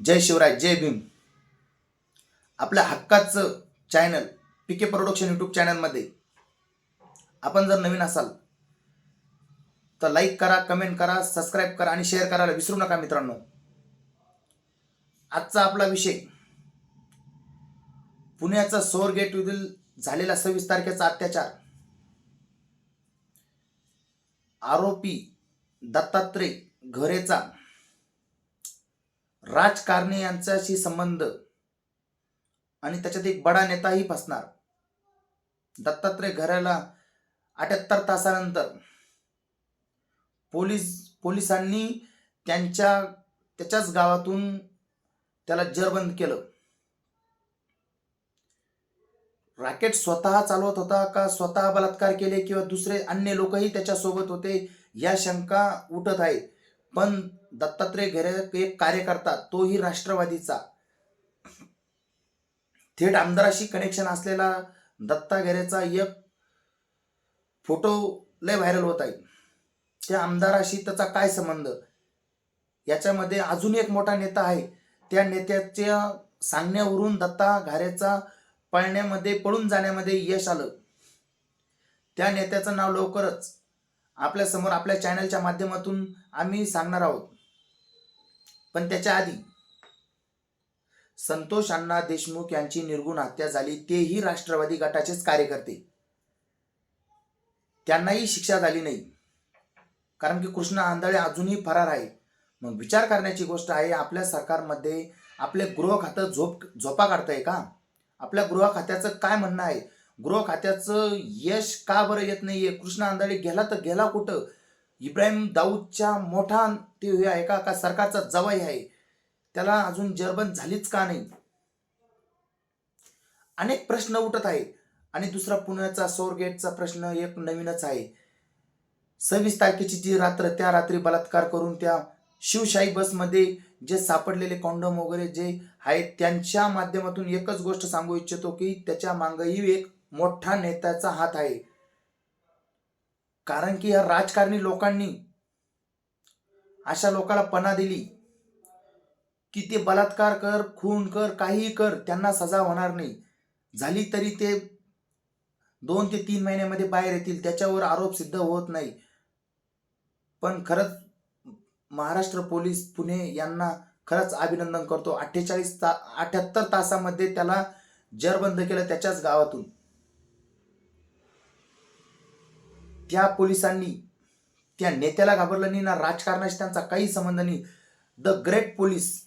जय शिवराय जय भीम. आपल्या हक्काचं channel P K production YouTube चॅनलमध्ये आपण जर नवीन असाल तर लाईक करा कमेंट करा सबस्क्राईब करा आणि शेअर करायला विसरू नका मित्रांनो. आजचा आपला विषय पुण्याचा सोर गेटमधील झालेला सव्वीस तारखेचा अत्याचार. आरोपी दत्तात्रय घरेचा राजकारणी यांच्याशी संबंध आणि त्याच्यात एक बडा नेताही फसणार. दत्तात्रय घराला अठ्याहत्तर तासानंतर पोलीस पोलिसांनी त्यांच्या त्याच्याच गावातून त्याला जरबंद केलं. रॅकेट स्वतः चालवत होता का स्वतः बलात्कार केले किंवा दुसरे अन्य लोकही त्याच्यासोबत होते या शंका उठत आहेत पण दत्तात्रय घेरे एक कार्यकर्ता तोही राष्ट्रवादीचा. थेट आमदाराशी कनेक्शन असलेला दत्ता घेरेचा एक फोटो लय व्हायरल होत आहे. त्या आमदाराशी त्याचा काय संबंध? याच्यामध्ये अजून एक मोठा नेता आहे. त्या नेत्याच्या सांगण्यावरून दत्ता घारेचा पळण्यामध्ये पळून जाण्यामध्ये यश आलं. त्या नेत्याचं नाव लवकरच आपल्यासमोर आपल्या चॅनलच्या माध्यमातून आम्ही सांगणार आहोत. पण त्याच्या आधी. संतोष अण्णा देशमुख यांची निर्गुण हत्या झाली तेही राष्ट्रवादी गटाचेच कार्यकर्ते. त्यांनाही शिक्षा झाली नाही. कारण की कृष्णा आंधळे अजूनही फरार आहे मग विचार करण्याची गोष्ट आहे आपल्या सरकारमध्ये आपले गृह खातं झोप झोपा काढतंय का? आपल्या गृह खात्याचं काय म्हणणं आहे? गृह खात्याचं यश का बरं येत नाहीये? कृष्णा आंधळे गेला तर गेला कुठं? इब्राहिम दाऊदच्या मोठा ते हे आहे का? का सरकारचा जवाई आहे? त्याला अजून जरबंद झालीच का नाही? अनेक प्रश्न उठत आहे आणि दुसरा पुण्याचा सोरगेटचा प्रश्न एक नवीनच आहे. सव्वीस तारखेची जी रात्र त्या रात्री बलात्कार करून त्या शिवशाही बसमध्ये जे सापडलेले कॉन्डम वगैरे जे आहेत त्यांच्या माध्यमातून एकच गोष्ट सांगू इच्छितो की त्याच्या मागही एक मोठा नेत्याचा हात आहे. कारण की या राजकारणी लोकांनी अशा लोकांना पणा दिली की ते बलात्कार कर खून कर काहीही कर त्यांना सजा होणार नाही. झाली तरी ते दोन ते तीन महिन्यामध्ये बाहेर येतील त्याच्यावर आरोप सिद्ध होत नाही. पण खरंच महाराष्ट्र पोलीस पुणे यांना खरंच अभिनंदन करतो. अठ्ठेचाळीस ता अठ्ठ्याहत्तर तासामध्ये त्याला जरबंद केलं त्याच्याच गावातून. त्या पोलिसांनी त्या नेत्याला घाबरलं नाही ना राजकारणाशी त्यांचा काही संबंध नाही. द ग्रेट पोलीस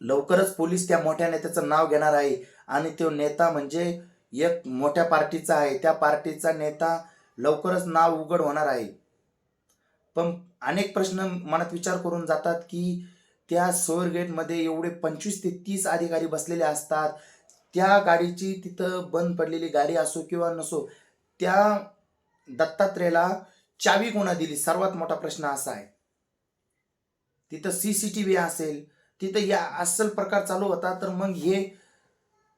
लवकरच पोलीस त्या मोठ्या नेत्याचं नाव घेणार आहे. आणि तो नेता म्हणजे एक मोठ्या पार्टीचा आहे. त्या पार्टीचा नेता लवकरच नाव उघड होणार आहे. पण अनेक प्रश्न मनात विचार करून जातात की त्या सोअर गेटमध्ये एवढे पंचवीस ते तीस अधिकारी बसलेले असतात. त्या गाडीची तिथं बंद पडलेली गाडी असो किंवा नसो त्या दत्तात्रेयला चावी कोणा दिली? सर्वात मोठा प्रश्न असा आहे. तिथं सी सी टी व्ही असेल तिथं या अस्सल प्रकार चालू होता तर मग हे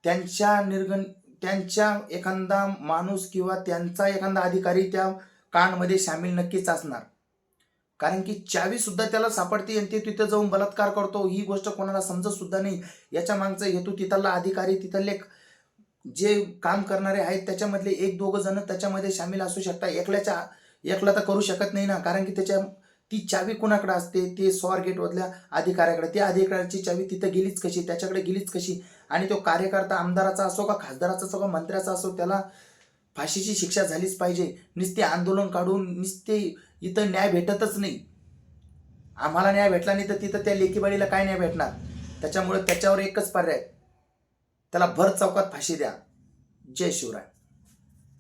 त्यांच्या निर्गण त्यांच्या एखादा माणूस किंवा त्यांचा एखादा अधिकारी त्या कांडमध्ये सामील नक्कीच असणार. कारण की चावी सुद्धा त्याला सापडते आणि ते तिथं जाऊन बलात्कार करतो. ही गोष्ट कोणाला समजत सुद्धा नाही. याच्या मागचा हेतू तिथला अधिकारी तिथले जे काम करणारे आहेत त्याच्यामधले एक दोघं जण त्याच्यामध्ये सामील असू शकतात एकल्याच्या एकला तर करू शकत नाही ना. कारण की त्याच्या ती चावी कुणाकडे असते? ते सॉर गेटमधल्या अधिकाऱ्याकडे. त्या अधिकाऱ्याची चावी तिथं गेलीच कशी? त्याच्याकडे गेलीच कशी? आणि तो कार्यकर्ता आमदाराचा असो का खासदाराचा असो का मंत्र्याचा असो त्याला फाशीची शिक्षा झालीच पाहिजे. नुसते आंदोलन काढून नुसते इथं न्याय भेटतच नाही. आम्हाला न्याय भेटला नाही तर तिथं त्या लेकीबाळीला काय न्याय भेटणार? त्याच्यामुळे त्याच्यावर एकच पर्याय. त्याला भर चौकात फाशी द्या. जय शिवराय.